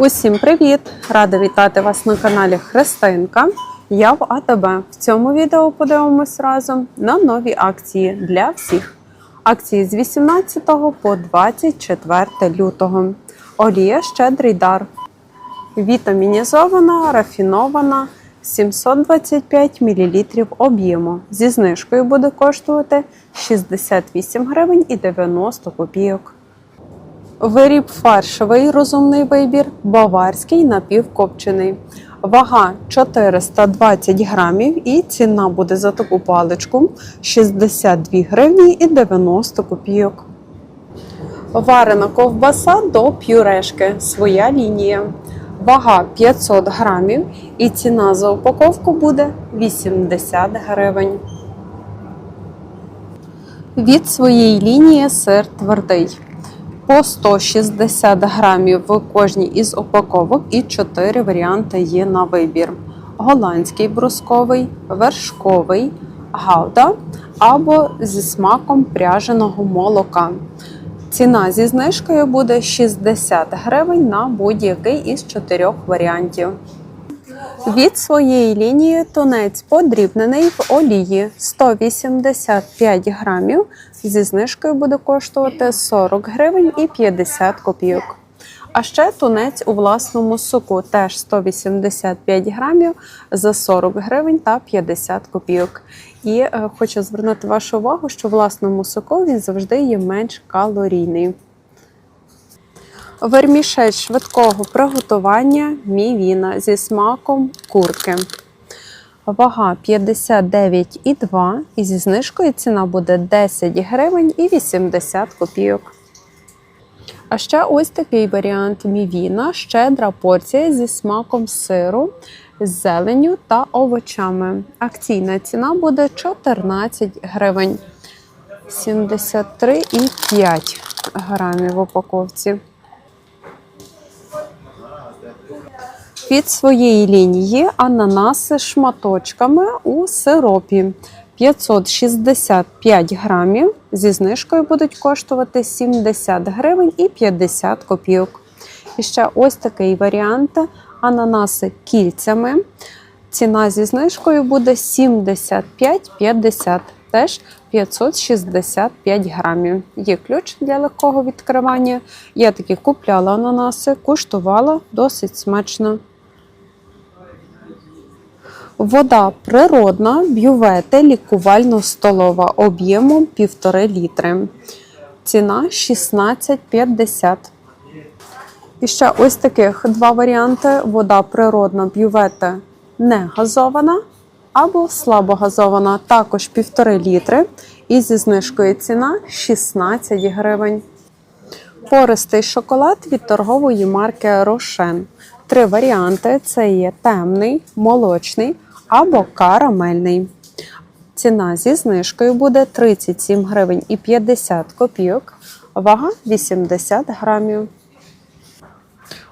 Усім привіт! Рада вітати вас на каналі Христинка. Я в АТБ. В цьому відео подивимось разом на нові акції для всіх. Акції з 18 по 24 лютого. Олія щедрий дар. Вітамінізована, рафінована 725 мл об'єму. Зі знижкою буде коштувати 68 гривень і 90 копійок. Виріб фаршовий розумний вибір, баварський напівкопчений. Вага 420 грамів і ціна буде за таку паличку 62 гривні і 90 копійок. Варена ковбаса до пюрешки. Своя лінія. Вага 500 грамів і ціна за упаковку буде 80 гривень. Від своєї лінії сир твердий по 160 грамів в кожній із упаковок і 4 варіанти є на вибір: голландський брусковий, вершковий, гауда або зі смаком пряженого молока. Ціна зі знижкою буде 60 гривень на будь-який із чотирьох варіантів. Від своєї лінії тунець подрібнений в олії 185 грамів. Зі знижкою буде коштувати 40 гривень і 50 копійок. А ще тунець у власному соку теж 185 грамів за 40 гривень та 50 копійок. І е, хочу звернути вашу увагу, що власному соку він завжди є менш калорійний. Вермішель швидкого приготування мівіна зі смаком курки. Вага 59,2 і зі знижкою ціна буде 10 гривень і 80 копійок. А ще ось такий варіант мівіна, щедра порція зі смаком сиру, зеленю та овочами. Акційна ціна буде 14 гривень 73,5 грамів в упаковці. Від своєї лінії ананаси шматочками у сиропі 565 грамів. Зі знижкою будуть коштувати 70 гривень і 50 копійок. І ще ось такий варіант: ананаси кільцями. Ціна зі знижкою буде 75,50. Теж 565 грамів. Є ключ для легкого відкривання. Я таки купляла ананаси, куштувала досить смачно. Вода природна, бювети лікувально-столова об'ємом 1,5 літри. Ціна 16,50. І ще ось таких два варіанти: вода природна, бювети не газована або слабогазована, також 1,5 літри. І зі знижкою ціна 16 гривень. Пористий шоколад від торгової марки Рошен. Три варіанти: це є темний, молочний або карамельний. Ціна зі знижкою буде 37 гривень і 50 копійок, вага 80 грамів.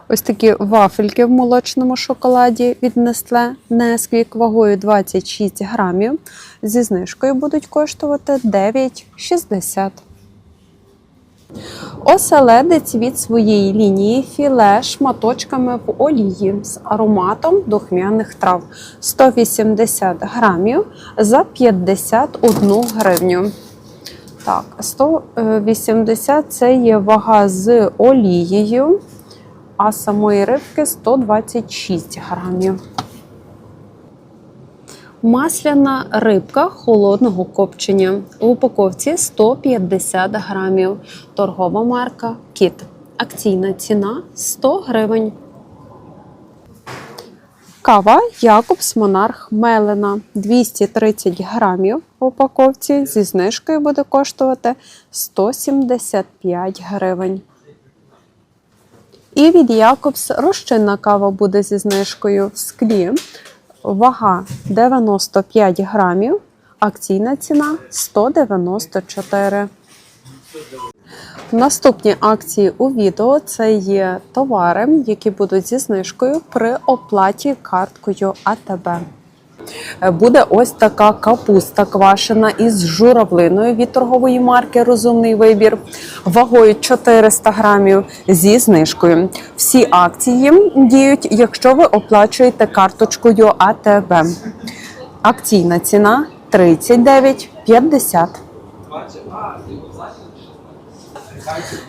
Ось такі вафельки в молочному шоколаді від Nestle Nesquik вагою 26 грамів. Зі знижкою будуть коштувати 9,60. Оселедець від своєї лінії філе шматочками в олії з ароматом духмяних трав 180 грамів за 51 гривню. Так, 180 це є вага з олією, а самої рибки 126 грамів. Масляна рибка холодного копчення. У упаковці 150 грамів. Торгова марка Кіт. Акційна ціна 100 гривень. Кава Якобс Монарх Мелена 230 грамів в упаковці. Зі знижкою буде коштувати 175 гривень. І від Якобс розчинна кава буде зі знижкою в склі. Вага 95 грамів, акційна ціна 194. Наступні акції у відео це є товари, які будуть зі знижкою при оплаті карткою АТБ. Е, Буде ось така капуста квашена із журавлиною від торгової марки Розумний вибір вагою 400 грамів зі знижкою. Всі акції діють, якщо ви оплачуєте карточкою АТБ. Акційна ціна 39,50.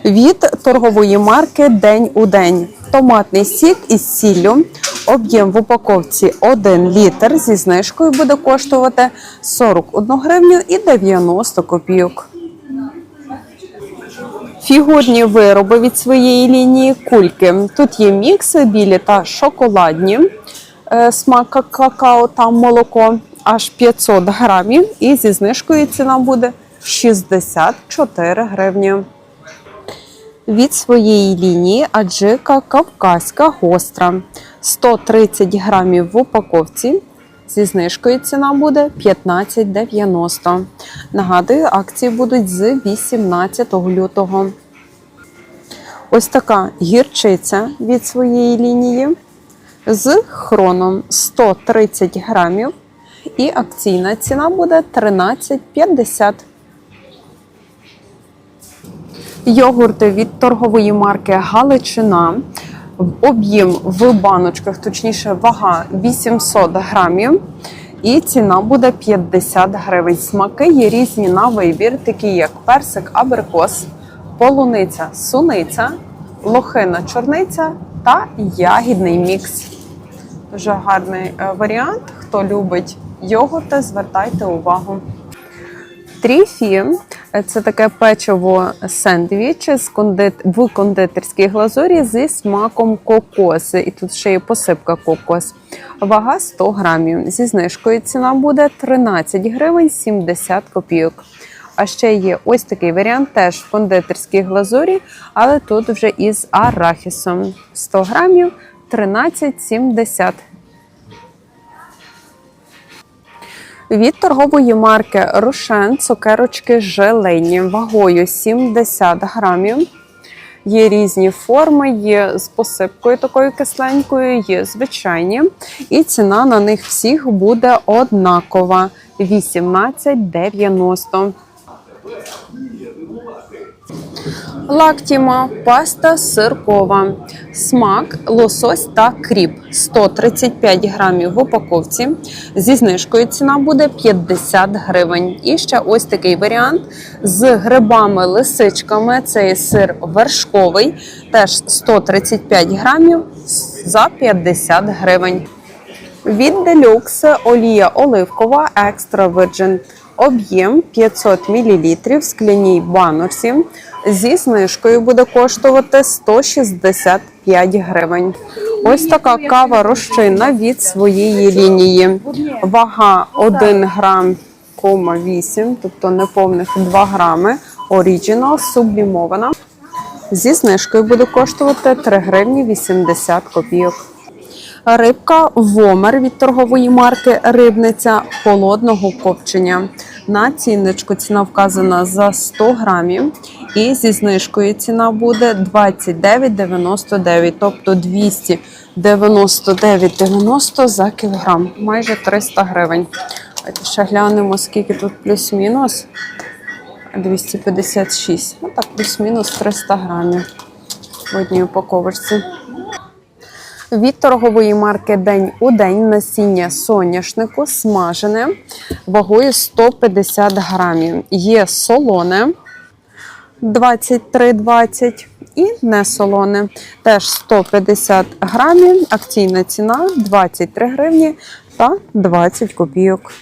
Від торгової марки День у день. Томатний сік із сіллю. Об'єм в упаковці 1 літр зі знижкою буде коштувати 41 гривню і 90 копійок. Фігурні вироби від своєї лінії кульки. Тут є мікси білі та шоколадні. Е, Смак какао та молоко аж 500 грамів. І зі знижкою ціна буде 64 гривні. Від своєї лінії аджика кавказька гостра 130 грамів в упаковці. Зі знижкою ціна буде 15,90. Нагадую, акції будуть з 18 лютого. Ось така гірчиця від своєї лінії з хроном 130 грамів. І акційна ціна буде 13,50. Йогурти від торгової марки Галичина. Об'єм в баночках, точніше, вага 800 грамів. І ціна буде 50 гривень. Смаки є різні на вибір, такі як персик, абрикос, полуниця, суниця, лохина, чорниця та ягідний мікс. Дуже гарний е, варіант. Хто любить йогурти, звертайте увагу. Тріфі це таке печиво сендвіч з кондит... в кондитерській глазурі зі смаком кокоси. І тут ще є посипка кокос. Вага 100 грамів. Зі знижкою ціна буде 13 гривень 70 копійок. А ще є ось такий варіант, теж в кондитерській глазурі, але тут вже із арахісом. 100 грамів 13,70. Від торгової марки Рошен цукерочки желені вагою 70 грамів. Є різні форми, є з посипкою такою кисленькою, є звичайні. І ціна на них всіх буде однакова 18,90. Лактіма, паста сиркова, смак, лосось та кріп 135 грамів в упаковці. Зі знижкою ціна буде 50 гривень. І ще ось такий варіант з грибами, лисичками. Це сир вершковий, теж 135 грамів за 50 гривень. Від Deluxe олія оливкова Extra Virgin. Об'єм 500 мл в скляній баночці. Зі знижкою буде коштувати 165 гривень. Ось така кава розчинна від своєї лінії. Вага 1 грам, 8, тобто неповних 2 грами. Оріджинал сублімована. Зі знижкою буде коштувати 3 гривні 80 копійок. Рибка Вомер від торгової марки Рибниця холодного копчення. На цінничку ціна вказана за 100 грамів. І зі знижкою ціна буде 29,99, тобто 299,90 за кілограм, майже 300 гривень. Ще глянемо, скільки тут плюс-мінус. 256. Ну так, плюс-мінус 300 грамів в одній упаковочці. Від торгової марки День у день насіння соняшнику смажене вагою 150 грамів. Є солоне 23,20 і не солоне. Теж 150 грамів. Акційна ціна 23 гривні та 20 копійок.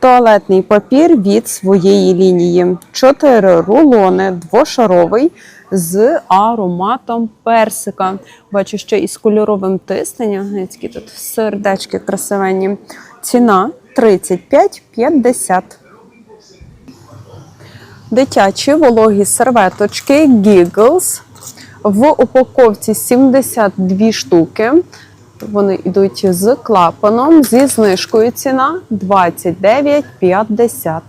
Туалетний папір від своєї лінії. 4 рулони, двошаровий з ароматом персика. Бачу, ще із кольоровим тисненням. Які тут сердечки красивенні. Ціна 35,50. Дитячі вологі серветочки Giggles. В упаковці 72 штуки. Вони йдуть з клапаном, зі знижкою ціна 29,50.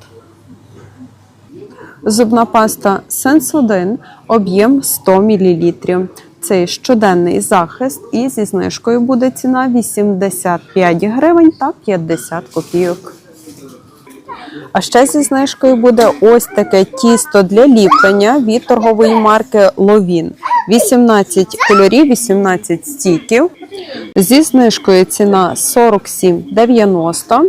Зубна паста Sensodyne, об'єм 100 мл. цей щоденний захист, і зі знижкою буде ціна 85 гривень та 50 копійок. А ще зі знижкою буде ось таке тісто для ліплення від торгової марки Ловін. 18 кольорів, 18 стіків. Зі знижкою ціна 47,90.